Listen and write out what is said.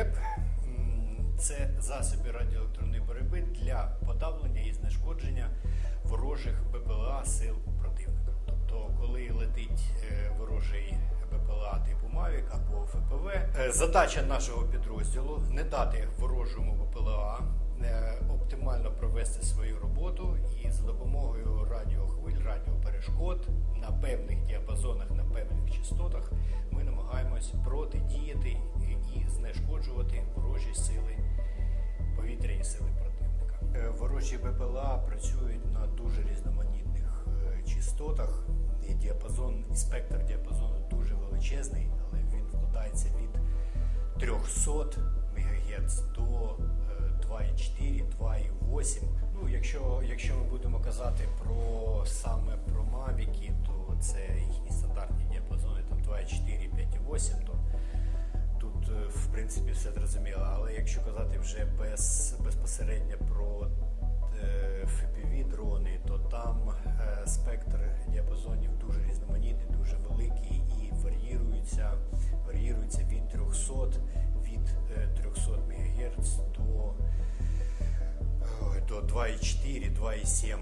РЕП це засоби радіоелектронної боротьби для подавлення і знешкодження ворожих БПЛА сил противника. Тобто, коли летить е, ворожий БПЛА типу Мавік або ФПВ, е, задача нашого підрозділу не дати ворожому БПЛА е, оптимально провести свою роботу і за допомогою радіохвиль, радіоперешкод на певних діапазонах, на знешкоджувати ворожі сили, повітряні сили противника. Е, Ворожі БПЛА працюють на дуже різноманітних е, частотах. І діапазон, і спектр діапазону дуже величезний, але він вкладається від 300 МГц до е, 2,4, 2,8. Ну, якщо, якщо ми будемо казати про саме про Мавіки, то це їхні стандартні діапазони там 2,4, 5,8, то тут е, в принципі все зрозуміло. Але якщо казати вже без, безпосередньо про е, FPV дрони, то там е, спектр діапазонів дуже різноманітний, дуже великий і варіюється, варіюється від 300 від е, 300 МГц до, е, до 2,4, 2,7